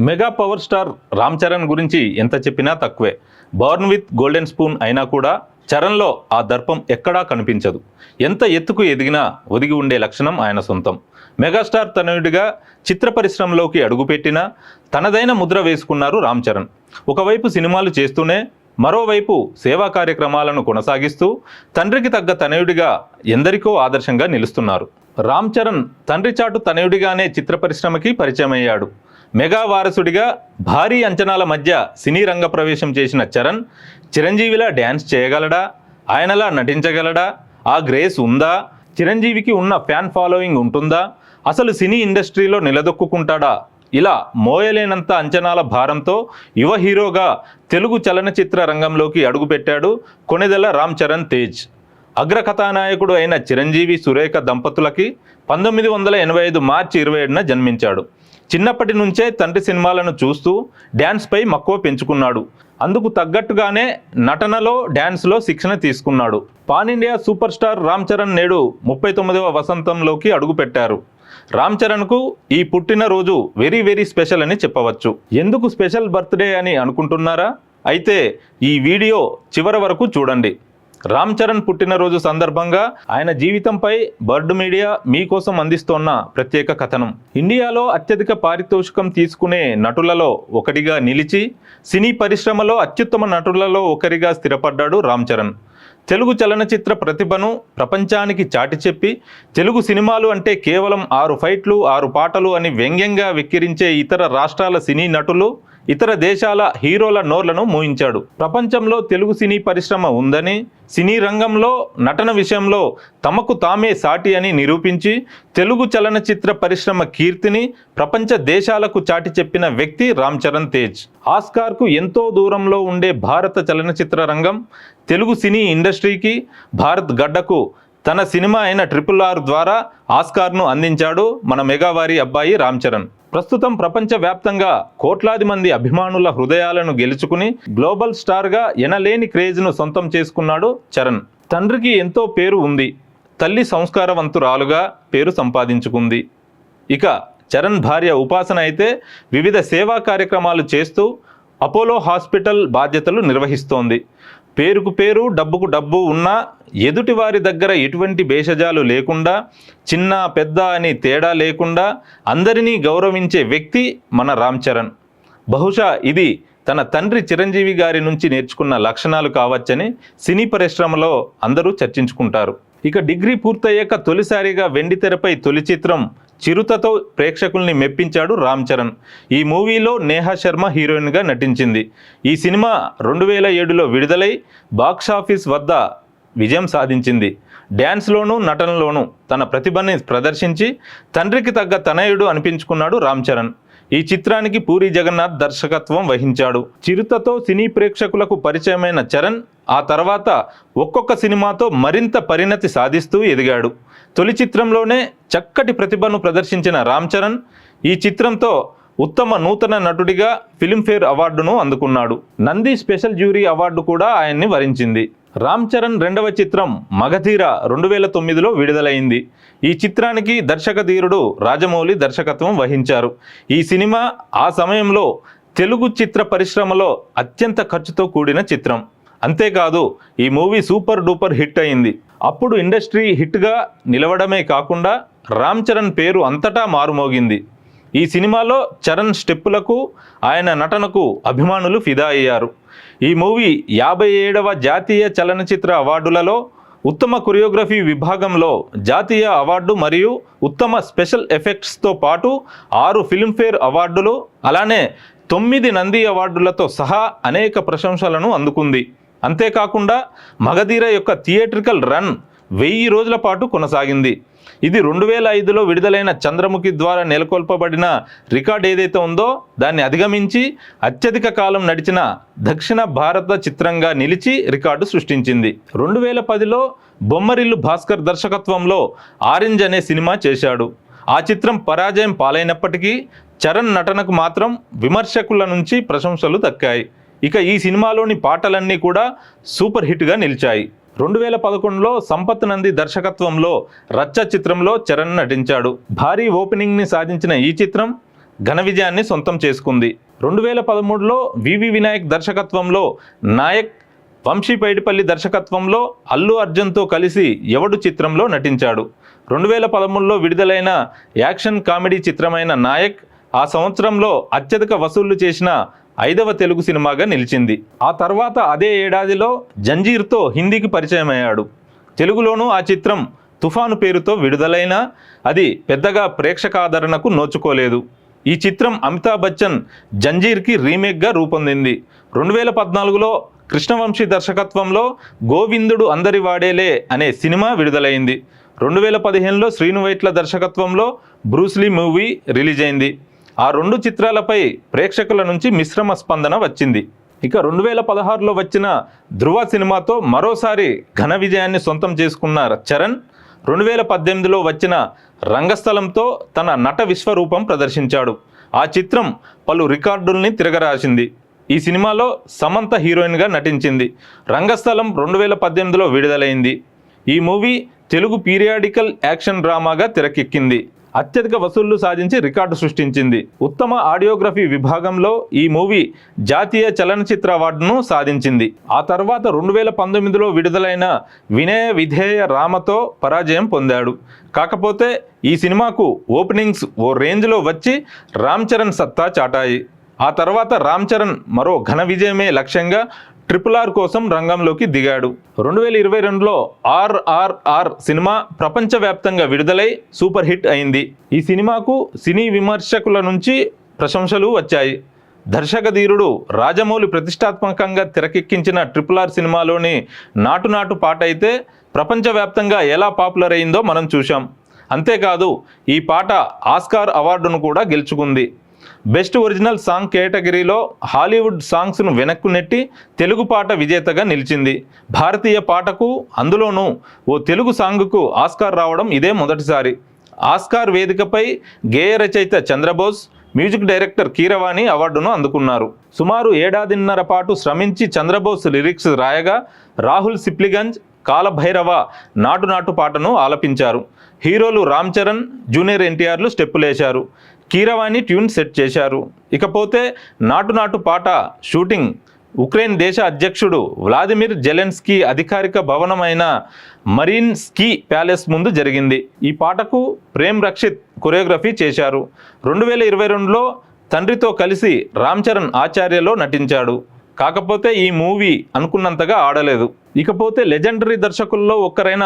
Mega power star Ram Charan గురించి ఎంత చెప్పినా తక్కువే. బార్న్ విత్ గోల్డెన్ స్పూన్ అయినా కూడా చరణ్లో ఆ దర్పం ఎక్కడా కనిపించదు. ఎంత ఎత్తుకు ఎదిగినా ఒదిగి ఉండే లక్షణం ఆయన సొంతం. మెగాస్టార్ తనయుడిగా చిత్ర పరిశ్రమలోకి అడుగుపెట్టినా తనదైన ముద్ర వేసుకున్నారు రామ్ చరణ్. ఒకవైపు సినిమాలు చేస్తూనే మరోవైపు సేవా కార్యక్రమాలను కొనసాగిస్తూ తండ్రికి తగ్గ తనయుడిగా ఎందరికో ఆదర్శంగా నిలుస్తున్నారు. రామ్ చరణ్ తండ్రి చాటు తనయుడిగానే చిత్ర పరిశ్రమకి పరిచయమయ్యాడు. మెగా వారసుడిగా భారీ అంచనాల మధ్య సినీ రంగ ప్రవేశం చేసిన చరణ్ చిరంజీవిలా డ్యాన్స్ చేయగలడా? ఆయనలా నటించగలడా? ఆ గ్రేస్ ఉందా? చిరంజీవికి ఉన్న ఫ్యాన్ ఫాలోయింగ్ ఉంటుందా? అసలు సినీ ఇండస్ట్రీలో నిలదొక్కుంటాడా ఇలా మోయలేనంత అంచనాల భారంతో యువ హీరోగా తెలుగు చలనచిత్ర రంగంలోకి అడుగుపెట్టాడు కొణిదెల రామ్ చరణ్ తేజ్. అగ్రకథానాయకుడు అయిన చిరంజీవి సురేఖ దంపతులకి పంతొమ్మిది వందల ఎనభై ఐదు మార్చి ఇరవై ఏడున జన్మించాడు. చిన్నప్పటి నుంచే తండ్రి సినిమాలను చూస్తూ డ్యాన్స్పై మక్కువ పెంచుకున్నాడు. అందుకు తగ్గట్టుగానే నటనలో డ్యాన్స్లో శిక్షణ తీసుకున్నాడు. Pan India super star Ram Charan నేడు ముప్పై తొమ్మిదవ వసంతంలోకి అడుగుపెట్టారు. రామ్ చరణ్కు ఈ పుట్టినరోజు వెరీ వెరీ స్పెషల్ అని చెప్పవచ్చు. ఎందుకు స్పెషల్ బర్త్డే అని అనుకుంటున్నారా? అయితే ఈ వీడియో చివరి వరకు చూడండి. రామ్ చరణ్ పుట్టినరోజు సందర్భంగా ఆయన జీవితంపై బర్డ్ మీడియా మీకోసం అందిస్తోన్న ప్రత్యేక కథనం. ఇండియాలో అత్యధిక పారితోషికం తీసుకునే నటులలో ఒకటిగా నిలిచి సినీ పరిశ్రమలో అత్యుత్తమ నటులలో ఒకరిగా స్థిరపడ్డాడు రామ్ చరణ్. తెలుగు చలనచిత్ర ప్రతిభను ప్రపంచానికి చాటి చెప్పి తెలుగు సినిమాలు అంటే కేవలం ఆరు ఫైట్లు ఆరు పాటలు అని వ్యంగ్యంగా వెక్కిరించే ఇతర రాష్ట్రాల సినీ నటులు ఇతర దేశాల హీరోల నోర్లను మూయించాడు. ప్రపంచంలో తెలుగు సినీ పరిశ్రమ ఉందని సినీ రంగంలో నటన విషయంలో తమకు తామే సాటి అని నిరూపించి తెలుగు చలనచిత్ర పరిశ్రమ కీర్తిని ప్రపంచ దేశాలకు చాటి చెప్పిన వ్యక్తి రామ్ చరణ్ తేజ్. ఆస్కార్కు ఎంతో దూరంలో ఉండే భారత చలనచిత్ర రంగం తెలుగు సినీ ఇండస్ట్రీకి భారత్ గడ్డకు తన సినిమా అయిన ట్రిపుల్ ఆర్ ద్వారా ఆస్కార్ను అందించాడు మన మెగావారి అబ్బాయి రామ్ చరణ్. ప్రస్తుతం ప్రపంచవ్యాప్తంగా కోట్లాది మంది అభిమానుల హృదయాలను గెలుచుకుని గ్లోబల్ స్టార్గా ఎనలేని క్రేజ్ను సొంతం చేసుకున్నాడు చరణ్. తండ్రికి ఎంతో పేరు ఉంది. తల్లి సంస్కారవంతురాలుగా పేరు సంపాదించుకుంది. ఇక చరణ్ భార్య ఉపాసన అయితే వివిధ సేవా కార్యక్రమాలు చేస్తూ అపోలో హాస్పిటల్ బాధ్యతలు నిర్వహిస్తోంది. పేరుకు పేరు డబ్బుకు డబ్బు ఉన్నా ఎదుటి వారి దగ్గర ఎటువంటి భేషజాలు లేకుండా చిన్న పెద్ద అని తేడా లేకుండా అందరినీ గౌరవించే వ్యక్తి మన రామ్ చరణ్. బహుశా ఇది తన తండ్రి చిరంజీవి గారి నుంచి నేర్చుకున్న లక్షణాలు కావచ్చని సినీ పరిశ్రమలో అందరూ చర్చించుకుంటారు. ఇక డిగ్రీ పూర్తయ్యాక తొలిసారిగా వెండితెరపై తొలి చిత్రం చిరుతతో ప్రేక్షకుల్ని మెప్పించాడు రామ్ చరణ్. ఈ మూవీలో నేహా శర్మ హీరోయిన్గా నటించింది. ఈ సినిమా రెండు వేల ఏడులో విడుదలై బాక్సాఫీస్ వద్ద విజయం సాధించింది. డ్యాన్స్లోనూ నటనలోనూ తన ప్రతిభని ప్రదర్శించి తండ్రికి తగ్గ తనయుడు అనిపించుకున్నాడు రామ్ చరణ్. ఈ చిత్రానికి పూరి జగన్నాథ్ దర్శకత్వం వహించాడు. చిరుతతో సినీ ప్రేక్షకులకు పరిచయమైన చరణ్ ఆ తర్వాత ఒక్కొక్క సినిమాతో మరింత పరిణతి సాధిస్తూ ఎదిగాడు. తొలి చిత్రంలోనే చక్కటి ప్రతిభను ప్రదర్శించిన రామ్ చరణ్ ఈ చిత్రంతో ఉత్తమ నూతన నటుడిగా ఫిల్మ్ఫేర్ అవార్డును అందుకున్నాడు. నంది స్పెషల్ జ్యూరీ అవార్డు కూడా ఆయన్ని వరించింది. రామ్ చరణ్ రెండవ చిత్రం మగధీర రెండు వేల తొమ్మిదిలో విడుదలైంది. ఈ చిత్రానికి దర్శక ధీరుడు రాజమౌళి దర్శకత్వం వహించారు. ఈ సినిమా ఆ సమయంలో తెలుగు చిత్ర పరిశ్రమలో అత్యంత ఖర్చుతో కూడిన చిత్రం. అంతేకాదు ఈ మూవీ సూపర్ డూపర్ హిట్ అయింది. అప్పుడు ఇండస్ట్రీ హిట్గా నిలవడమే కాకుండా రామ్ చరణ్ పేరు అంతటా మారుమోగింది. ఈ సినిమాలో చరణ్ స్టెప్పులకు ఆయన నటనకు అభిమానులు ఫిదా అయ్యారు. ఈ మూవీ యాభై ఏడవ జాతీయ చలనచిత్ర అవార్డులలో ఉత్తమ కొరియోగ్రఫీ విభాగంలో జాతీయ అవార్డు మరియు ఉత్తమ స్పెషల్ ఎఫెక్ట్స్తో పాటు ఆరు ఫిల్మ్ఫేర్ అవార్డులు అలానే తొమ్మిది నంది అవార్డులతో సహా అనేక ప్రశంసలను అందుకుంది. అంతేకాకుండా మగధీర యొక్క థియేట్రికల్ రన్ వెయ్యి రోజుల పాటు కొనసాగింది. ఇది రెండు వేల ఐదులో విడుదలైన చంద్రముఖి ద్వారా నెలకొల్పబడిన రికార్డ్ ఏదైతే ఉందో దాన్ని అధిగమించి అత్యధిక కాలం నడిచిన దక్షిణ భారత చిత్రంగా నిలిచి రికార్డు సృష్టించింది. రెండు వేల పదిలో బొమ్మరిల్లు భాస్కర్ దర్శకత్వంలో ఆరెంజ్ అనే సినిమా చేశాడు. ఆ చిత్రం పరాజయం పాలైనప్పటికీ చరణ్ నటనకు మాత్రం విమర్శకుల నుంచి ప్రశంసలు దక్కాయి. ఇక ఈ సినిమాలోని పాటలన్నీ కూడా సూపర్ హిట్గా నిలిచాయి. రెండు వేల పదకొండులో సంపత్ నంది దర్శకత్వంలో రచ్చ చిత్రంలో చరణ్ నటించాడు. భారీ ఓపెనింగ్ని సాధించిన ఈ చిత్రం ఘన విజయాన్ని సొంతం చేసుకుంది. రెండు వేల పదమూడులో వివి వినాయక్ దర్శకత్వంలో నాయక్ వంశీ పైడిపల్లి దర్శకత్వంలో అల్లు అర్జున్తో కలిసి ఎవడు చిత్రంలో నటించాడు. రెండు వేల పదమూడులో విడుదలైన యాక్షన్ కామెడీ చిత్రమైన నాయక్ ఆ సంవత్సరంలో అత్యధిక వసూళ్ళు చేసిన ఐదవ తెలుగు సినిమాగా నిలిచింది. ఆ తర్వాత అదే ఏడాదిలో జంజీర్తో హిందీకి పరిచయం అయ్యాడు తెలుగులోనూ ఆ చిత్రం తుఫాను పేరుతో విడుదలైన అది పెద్దగా ప్రేక్షకాదరణకు నోచుకోలేదు. ఈ చిత్రం అమితాబ్ బచ్చన్ జంజీర్కి రీమేక్గా రూపొందింది. రెండు వేల పద్నాలుగులో కృష్ణవంశీ దర్శకత్వంలో గోవిందుడు అందరి వాడేలే అనే సినిమా విడుదలైంది. రెండు వేల పదిహేనులో శ్రీను వైట్ల దర్శకత్వంలో బ్రూస్లీ మూవీ రిలీజ్ అయింది ఆ రెండు చిత్రాలపై ప్రేక్షకుల నుంచి మిశ్రమ స్పందన వచ్చింది. ఇక రెండు వేల పదహారులో వచ్చిన ధృవ సినిమాతో మరోసారి ఘన విజయాన్ని సొంతం చేసుకున్న చరణ్ రెండు వేల పద్దెనిమిదిలో వచ్చిన రంగస్థలంతో తన నట విశ్వరూపం ప్రదర్శించాడు. ఆ చిత్రం పలు రికార్డుల్ని తిరగరాసింది. ఈ సినిమాలో సమంత హీరోయిన్గా నటించింది. రంగస్థలం రెండు వేల పద్దెనిమిదిలో విడుదలైంది. ఈ మూవీ తెలుగు పీరియాడికల్ యాక్షన్ డ్రామాగా తెరకెక్కింది. అత్యధిక వసూళ్ళు సాధించి రికార్డు సృష్టించింది. ఉత్తమ ఆడియోగ్రఫీ విభాగంలో ఈ మూవీ జాతీయ చలనచిత్ర అవార్డును సాధించింది. ఆ తర్వాత రెండు వేల పంతొమ్మిదిలో విడుదలైన వినయ విధేయ రామతో పరాజయం పొందాడు. కాకపోతే ఈ సినిమాకు ఓపెనింగ్స్ ఓ రేంజ్లో వచ్చి రామ్ చరణ్ సత్తా చాటాయి. ఆ తర్వాత రామ్ చరణ్ మరో ఘన విజయమే లక్ష్యంగా ట్రిపుల్ ఆర్ కోసం రంగంలోకి దిగాడు. రెండు వేల ఇరవై రెండులో ఆర్ఆర్ఆర్ సినిమా ప్రపంచవ్యాప్తంగా విడుదలై సూపర్ హిట్ అయింది. ఈ సినిమాకు సినీ విమర్శకుల నుంచి ప్రశంసలు వచ్చాయి. దర్శక ధీరుడు రాజమౌళి ప్రతిష్టాత్మకంగా తెరకెక్కించిన ట్రిపుల్ ఆర్ సినిమాలోని నాటు నాటు పాట అయితే ప్రపంచవ్యాప్తంగా ఎలా పాపులర్ అయిందో మనం చూశాం. అంతేకాదు ఈ పాట ఆస్కార్ అవార్డును కూడా గెలుచుకుంది. బెస్ట్ ఒరిజినల్ సాంగ్ కేటగిరీలో హాలీవుడ్ సాంగ్స్ను వెనక్కు నెట్టి తెలుగు పాట విజేతగా నిలిచింది. భారతీయ పాటకు అందులోనూ ఓ తెలుగు సాంగ్కు ఆస్కార్ రావడం ఇదే మొదటిసారి. ఆస్కార్ వేదికపై గేయ రచయిత చంద్రబోస్ మ్యూజిక్ డైరెక్టర్ కీరవాణి అవార్డును అందుకున్నారు. సుమారు ఏడాదిన్నర పాటు శ్రమించి చంద్రబోస్ లిరిక్స్ రాయగా రాహుల్ సిప్లిగంజ్ కాలభైరవ నాటు నాటు పాటను ఆలపించారు. హీరోలు రామ్ చరణ్ జూనియర్ ఎన్టీఆర్లు స్టెప్పులేశారు. కీరవాణి ట్యూన్ సెట్ చేశారు. ఇకపోతే నాటు నాటు పాట షూటింగ్ ఉక్రెయిన్ దేశ అధ్యక్షుడు వ్లాదిమిర్ జెలెన్స్కీ అధికారిక భవనమైన మరీన్ స్కీ ప్యాలెస్ ముందు జరిగింది. ఈ పాటకు ప్రేమ్ రక్షిత్ కొరియోగ్రఫీ చేశారు. రెండు వేల ఇరవై రెండులో తండ్రితో కలిసి రామ్ చరణ్ ఆచార్యలో నటించాడు. కాకపోతే ఈ మూవీ అనుకున్నంతగా ఆడలేదు. ఇకపోతే లెజెండరీ దర్శకుల్లో ఒక్కరైన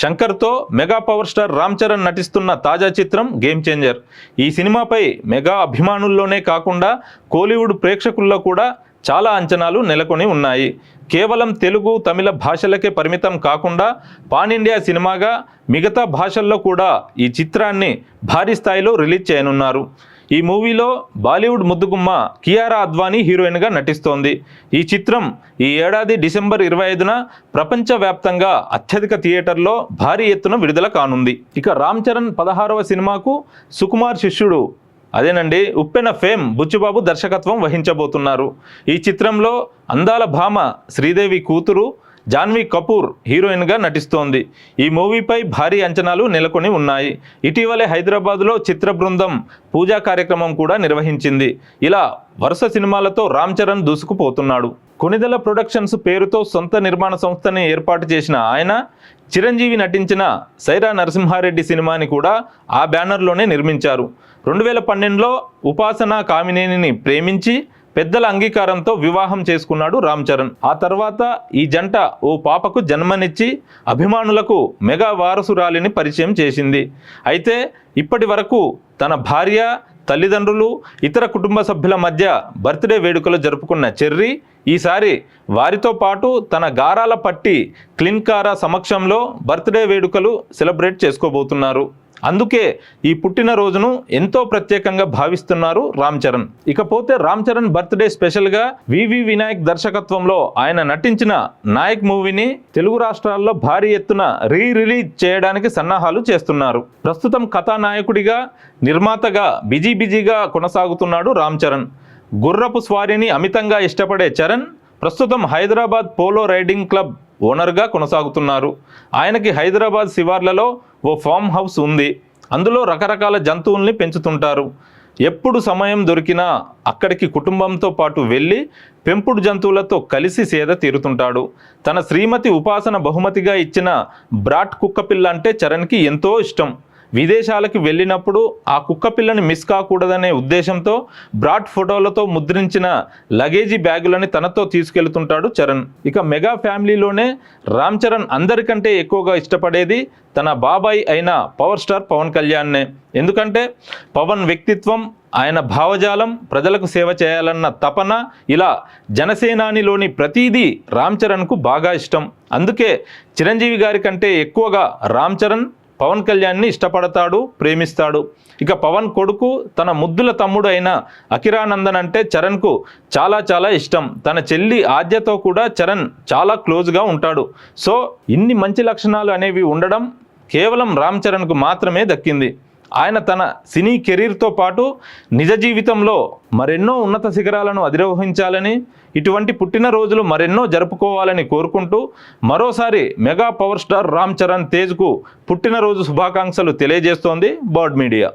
శంకర్తో mega power star Ram Charan నటిస్తున్న తాజా చిత్రం గేమ్ చేంజర్ ఈ సినిమాపై మెగా అభిమానుల్లోనే కాకుండా కోలీవుడ్ ప్రేక్షకుల్లో కూడా చాలా అంచనాలు నెలకొని ఉన్నాయి. కేవలం తెలుగు తమిళ భాషలకే పరిమితం కాకుండా పాన్ ఇండియా సినిమాగా మిగతా భాషల్లో కూడా ఈ చిత్రాన్ని భారీ స్థాయిలో రిలీజ్ చేయనున్నారు. ఈ మూవీలో బాలీవుడ్ ముద్దుగుమ్మ కియారా అద్వానీ హీరోయిన్గా నటిస్తోంది. ఈ చిత్రం ఈ ఏడాది డిసెంబర్ ఇరవై ఐదున ప్రపంచవ్యాప్తంగా అత్యధిక థియేటర్లో భారీ ఎత్తున విడుదల కానుంది. ఇక రామ్ చరణ్ పదహారవ సినిమాకు సుకుమార్ శిష్యుడు. అదేనండి ఉప్పెన ఫేమ్ బుచ్చుబాబు దర్శకత్వం వహించబోతున్నారు. ఈ చిత్రంలో అందాల భామ శ్రీదేవి కూతురు జాన్వీ కపూర్ హీరోయిన్గా నటిస్తోంది. ఈ మూవీపై భారీ అంచనాలు నెలకొని ఉన్నాయి. ఇటీవలే హైదరాబాద్లో చిత్ర బృందం పూజా కార్యక్రమం కూడా నిర్వహించింది. ఇలా వరుస సినిమాలతో రామ్ చరణ్ దూసుకుపోతున్నాడు. కొనిదెల ప్రొడక్షన్స్ పేరుతో సొంత నిర్మాణ సంస్థని ఏర్పాటు చేసిన ఆయన చిరంజీవి నటించిన సైరా నరసింహారెడ్డి సినిమాని కూడా ఆ బ్యానర్లోనే నిర్మించారు. రెండు వేల పన్నెండులో ఉపాసన కామినేనిని ప్రేమించి పెద్దల అంగీకారంతో వివాహం చేసుకున్నాడు రామ్ చరణ్. ఆ తర్వాత ఈ జంట ఓ పాపకు జన్మనిచ్చి అభిమానులకు మెగా వారసురాలిని పరిచయం చేసింది. అయితే ఇప్పటి వరకు తన భార్య తల్లిదండ్రులు ఇతర కుటుంబ సభ్యుల మధ్య బర్త్డే వేడుకలు జరుపుకున్న చెర్రీ ఈసారి వారితో పాటు తన గారాల పట్టి క్లిన్కారా సమక్షంలో బర్త్డే వేడుకలు సెలబ్రేట్ చేసుకోబోతున్నారు. అందుకే ఈ పుట్టినరోజును ఎంతో ప్రత్యేకంగా భావిస్తున్నారు రామ్ చరణ్. ఇకపోతే రామ్ చరణ్ బర్త్డే స్పెషల్గా వివి వినాయక్ దర్శకత్వంలో ఆయన నటించిన నాయక్ మూవీని తెలుగు రాష్ట్రాల్లో భారీ ఎత్తున రీ రిలీజ్ చేయడానికి సన్నాహాలు చేస్తున్నారు. ప్రస్తుతం కథానాయకుడిగా నిర్మాతగా బిజీ బిజీగా కొనసాగుతున్నాడు రామ్ చరణ్. గుర్రపు స్వారీని అమితంగా ఇష్టపడే చరణ్ ప్రస్తుతం హైదరాబాద్ పోలో రైడింగ్ క్లబ్ ఓనర్గా కొనసాగుతున్నారు. ఆయనకి హైదరాబాద్ శివార్లలో ఓ ఫామ్ హౌస్ ఉంది. అందులో రకరకాల జంతువుల్ని పెంచుతుంటారు. ఎప్పుడు సమయం దొరికినా అక్కడికి కుటుంబంతో పాటు వెళ్ళి పెంపుడు జంతువులతో కలిసి సేద తీరుతుంటాడు. తన శ్రీమతి ఉపాసన బహుమతిగా ఇచ్చిన బ్రాట్ కుక్కపిల్ల అంటే చరణ్కి ఎంతో ఇష్టం. విదేశాలకు వెళ్ళినప్పుడు ఆ కుక్క పిల్లని మిస్ కాకూడదనే ఉద్దేశంతో బ్రాడ్ ఫోటోలతో ముద్రించిన లగేజీ బ్యాగులని తనతో తీసుకెళ్తుంటాడు చరణ్. ఇక మెగా ఫ్యామిలీలోనే రామ్ చరణ్ అందరికంటే ఎక్కువగా ఇష్టపడేది తన బాబాయ్ అయిన పవర్ స్టార్ పవన్ కళ్యాణ్నే. ఎందుకంటే పవన్ వ్యక్తిత్వం ఆయన భావజాలం ప్రజలకు సేవ చేయాలన్న తపన ఇలా జనసేనానిలోని ప్రతీది రామ్ చరణ్కు బాగా ఇష్టం. అందుకే చిరంజీవి గారి కంటే ఎక్కువగా రామ్ చరణ్ పవన్ కళ్యాణ్ని ఇష్టపడతాడు ప్రేమిస్తాడు. ఇక పవన్ కొడుకు తన ముద్దుల తమ్ముడు అయిన అఖిరానందన్ అంటే చరణ్కు చాలా చాలా ఇష్టం. తన చెల్లి ఆద్యతో కూడా చరణ్ చాలా క్లోజ్గా ఉంటాడు. సో ఇన్ని మంచి లక్షణాలు అనేవి ఉండడం కేవలం రామ్ చరణ్కు మాత్రమే దక్కింది. ఆయన తన సినీ కెరీర్తో పాటు నిజ జీవితంలో మరెన్నో ఉన్నత శిఖరాలను అధిరోహించాలని ఇటువంటి పుట్టినరోజులు మరెన్నో జరుపుకోవాలని కోరుకుంటూ మరోసారి mega power star Ram Charan తేజ్కు పుట్టినరోజు శుభాకాంక్షలు తెలియజేస్తోంది బర్డ్ మీడియా.